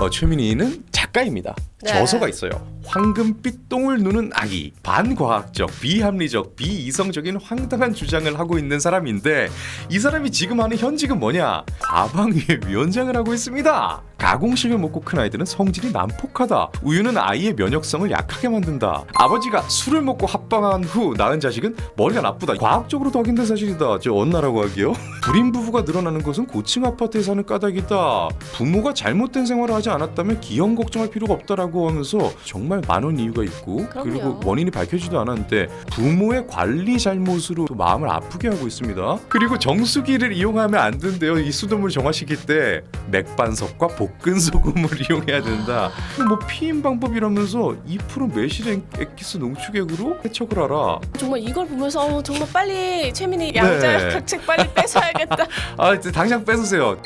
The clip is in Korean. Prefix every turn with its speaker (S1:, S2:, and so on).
S1: 어, 최민희는 작가입니다.
S2: 네.
S1: 저서가 있어요. 황금빛 똥을 누는 아기. 반과학적, 비합리적, 비이성적인 황당한 주장을 하고 있는 사람인데 이 사람이 지금 하는 현직은 뭐냐? 과방위의 위원장을 하고 있습니다. 가공식을 먹고 큰 아이들은 성질이 난폭하다. 우유는 아이의 면역성을 약하게 만든다. 아버지가 술을 먹고 합방한 후 낳은 자식은 머리가 나쁘다. 과학적으로도 확인된 사실이다. 저 언나라고 하기요. 불임 부부가 늘어나는 것은 고층 아파트에 사는 까닭이다. 부모가 잘못된 생활을 하지 않았다면 기형 걱정할 필요가 없다라고 하면서 정말 많은 이유가 있고
S2: 그럼요.
S1: 그리고 원인이 밝혀지도 않았는데 부모의 관리 잘못으로 또 마음을 아프게 하고 있습니다. 그리고 정수기를 이용하면 안 된대요. 이 수돗물 정화시킬 때 맥반석과 볶은 소금을 이용해야 된다. 뭐 피임 방법 이라면서 2% 매실 액기스 농축액으로 해석을 하라.
S2: 정말 이걸 보면서 어, 정말 빨리 최민희 양자
S1: 네.
S2: 각책 빨리 뺏어야겠다.
S1: 아, 이제 당장 뺏으세요.